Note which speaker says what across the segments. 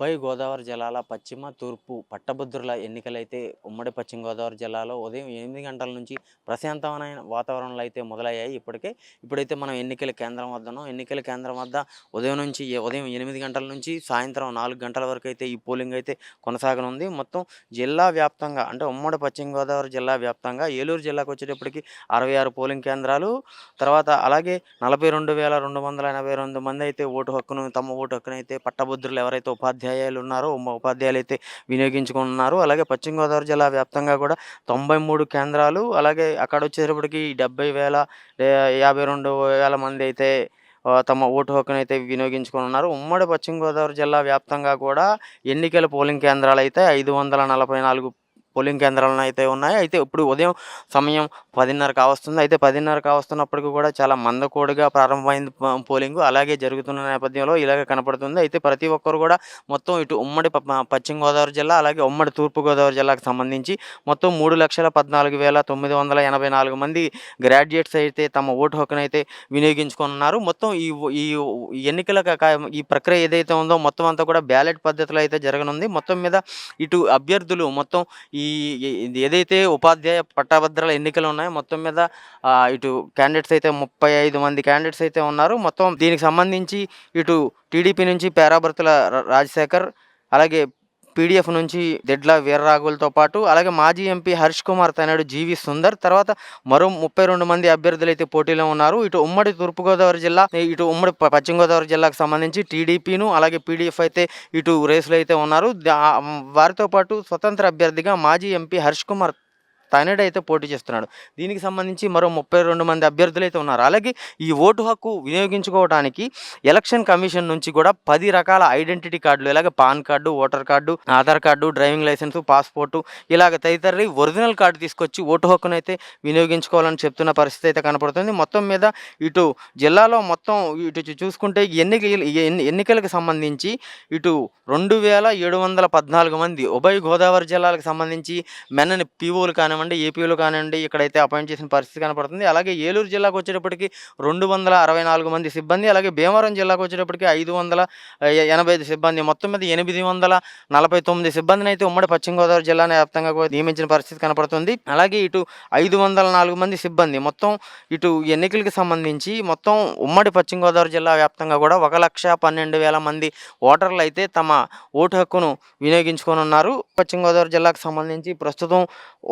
Speaker 1: పై గోదావరి జిల్లాల పశ్చిమ తూర్పు పట్టభద్రుల ఎన్నికలైతే ఉమ్మడి పశ్చిమ గోదావరి జిల్లాలో ఉదయం ఎనిమిది గంటల నుంచి ప్రశాంతమైన వాతావరణంలో అయితే మొదలయ్యాయి. ఇప్పటికే ఇప్పుడైతే మనం ఎన్నికల కేంద్రం వద్ద ఎన్నికల కేంద్రం వద్ద ఉదయం నుంచి ఉదయం ఎనిమిది గంటల నుంచి సాయంత్రం నాలుగు గంటల వరకు అయితే ఈ పోలింగ్ అయితే కొనసాగనుంది. మొత్తం జిల్లా వ్యాప్తంగా అంటే ఉమ్మడి పశ్చిమ గోదావరి జిల్లా వ్యాప్తంగా ఏలూరు జిల్లాకు వచ్చేటప్పటికి అరవై ఆరు పోలింగ్ కేంద్రాలు. తర్వాత అలాగే నలభై రెండు వేల రెండు వందల ఎనభై రెండు మంది అయితే ఓటు హక్కును తమ ఓటు హక్కును అయితే పట్టభద్రులు ఎవరైతే ఉపాధ్యాయులు ఉన్నారో ఉమ్మ ఉపాధ్యాయులు అయితే వినియోగించుకున్నారు అలాగే పశ్చిమ గోదావరి జిల్లా వ్యాప్తంగా కూడా తొంభై మూడు కేంద్రాలు అలాగే అక్కడ వచ్చేటప్పటికి డెబ్బై వేల యాభై రెండు వేల మంది అయితే తమ ఓటు హక్కును అయితే వినియోగించుకుని ఉన్నారు ఉమ్మడి పశ్చిమ గోదావరి జిల్లా వ్యాప్తంగా కూడా ఎన్నికల పోలింగ్ కేంద్రాలు అయితే ఐదు వందల నలభై నాలుగు పోలింగ్ కేంద్రాలను అయితే ఉన్నాయి. అయితే ఇప్పుడు ఉదయం సమయం పదిన్నర కావస్తుంది. అయితే పదిన్నర కావస్తున్నప్పటికీ కూడా చాలా మందకోడిగా ప్రారంభమైంది పోలింగ్. అలాగే జరుగుతున్న నేపథ్యంలో ఇలాగే కనపడుతుంది. అయితే ప్రతి ఒక్కరు కూడా మొత్తం ఇటు ఉమ్మడి ప- పశ్చిమ గోదావరి జిల్లా అలాగే ఉమ్మడి తూర్పుగోదావరి జిల్లాకు సంబంధించి మొత్తం మూడు లక్షల పద్నాలుగు వేల తొమ్మిది వందల ఎనభై నాలుగు మంది గ్రాడ్యుయేట్స్ అయితే తమ ఓటు హక్కును అయితే వినియోగించుకున్నారు మొత్తం ఈ ఈ ఎన్నికల ఈ ప్రక్రియ ఏదైతే ఉందో మొత్తం అంతా కూడా బ్యాలెట్ పద్ధతిలో అయితే జరగనుంది. మొత్తం మీద ఇటు అభ్యర్థులు మొత్తం ఈ ఈ- ఏదైతే ఉపాధ్యాయ పట్టాభద్రాల ఎన్నికలు ఉన్నాయో మొత్తం మీద ఇటు క్యాండిడేట్స్ అయితే ముప్పై ఐదు మంది క్యాండిడేట్స్ అయితే ఉన్నారు. మొత్తం దీనికి సంబంధించి ఇటు టీడీపీ నుంచి పేరాభర్తుల రాజశేఖర్ అలాగే పీడిఎఫ్ నుంచి దెడ్ల వీర్రాఘులతో పాటు అలాగే మాజీ ఎంపీ హర్ష్ కుమార్ తనయుడు జీవి సుందర్ తర్వాత మరో ముప్పై రెండు మంది అభ్యర్థులు అయితే పోటీలో ఉన్నారు. ఇటు ఉమ్మడి తూర్పుగోదావరి జిల్లా ఇటు ఉమ్మడి పశ్చిమ గోదావరి జిల్లాకు సంబంధించి టీడీపీను అలాగే పీడీఎఫ్ అయితే ఇటు రేసులు అయితే ఉన్నారు. వారితో పాటు స్వతంత్ర అభ్యర్థిగా మాజీ ఎంపీ హర్ష్ కుమార్ తనయుడు అయితే పోటీ చేస్తున్నాడు. దీనికి సంబంధించి మరో ముప్పై రెండు మంది అభ్యర్థులు అయితే ఉన్నారు. అలాగే ఈ ఓటు హక్కు వినియోగించుకోవడానికి ఎలక్షన్ కమిషన్ నుంచి కూడా పది రకాల ఐడెంటిటీ కార్డులు ఇలాగ PAN card voter card Aadhaar card driving licence passport ఇలాగ తదితర ఒరిజినల్ కార్డు తీసుకొచ్చి ఓటు హక్కును అయితే వినియోగించుకోవాలని చెప్తున్న పరిస్థితి అయితే కనపడుతుంది. మొత్తం మీద ఇటు జిల్లాలో మొత్తం ఇటు చూ- చూసుకుంటే ఈ ఎన్నిక ఎన్ని- ఎన్నికలకు సంబంధించి ఇటు రెండు వేల ఏడు వందల పద్నాలుగు మంది ఉభయ గోదావరి జిల్లాలకు సంబంధించి మెన్నని పీఓలు కానివ్వండి ఏపీలు కానివ్వండి ఇక్కడైతే అపాయింట్ చేసిన పరిస్థితి కనపడుతుంది. అలాగే ఏలూరు జిల్లాకు వచ్చేటప్పటికి రెండు వందల అరవై నాలుగు మంది సిబ్బంది అలాగే భీమవరం జిల్లాకు వచ్చేటప్పటికి ఐదు వందల ఎనభై ఐదు సిబ్బంది మొత్తం మీద ఎనిమిది వందల నలభై తొమ్మిది సిబ్బందిని అయితే ఉమ్మడి పశ్చిమ గోదావరి జిల్లా వ్యాప్తంగా నియమించిన పరిస్థితి కనపడుతుంది. అలాగే ఇటు ఐదు వందల నాలుగు మంది సిబ్బంది మొత్తం ఇటు ఎన్నికలకు సంబంధించి మొత్తం ఉమ్మడి పశ్చిమ గోదావరి జిల్లా వ్యాప్తంగా కూడా ఒక లక్ష పన్నెండు వేల మంది ఓటర్లు అయితే తమ ఓటు హక్కును వినియోగించుకొని ఉన్నారు. పశ్చిమ గోదావరి జిల్లాకు సంబంధించి ప్రస్తుతం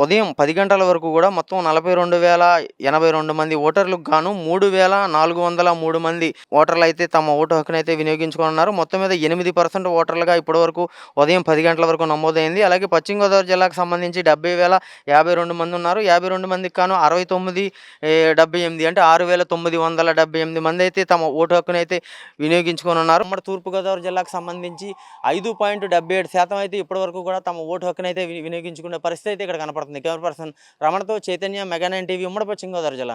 Speaker 1: ఉదయం పది గంటల వరకు కూడా మొత్తం నలభై రెండు వేల ఎనభై రెండు మంది ఓటర్లకు గాను మూడు వేల నాలుగు వందల మూడు మంది ఓటర్లు అయితే తమ ఓటు హక్కును అయితే వినియోగించుకొని ఉన్నారు మొత్తం మీద ఎనిమిది పర్సెంట్ ఓటర్లుగా ఇప్పటి వరకు ఉదయం పది గంటల వరకు నమోదైంది. అలాగే పశ్చిమ గోదావరి జిల్లాకు సంబంధించి డెబ్బై వేల యాభై రెండు మంది ఉన్నారు. యాభై రెండు మందికి కాను అరవై తొమ్మిది డెబ్బై ఎనిమిది అంటే ఆరు వేల తొమ్మిది వందల డెబ్బై ఎనిమిది మంది అయితే తమ ఓటు హక్కును అయితే వినియోగించుకొని ఉన్నారు మన తూర్పుగోదావరి జిల్లాకు సంబంధించి ఐదు పాయింట్ డెబ్బై ఏడు శాతం అయితే ఇప్పటి వరకు కూడా తమ ఓటు హక్కును అయితే వినియోగించుకునే పరిస్థితి అయితే ఇక్కడ కనపడుతుంది. కెమెరా పర్సన్ రమణతో చైతన్య మెగా నైన్ టీవీ ఉమ్మడి పశ్చిమ గోదావరి జిల్లా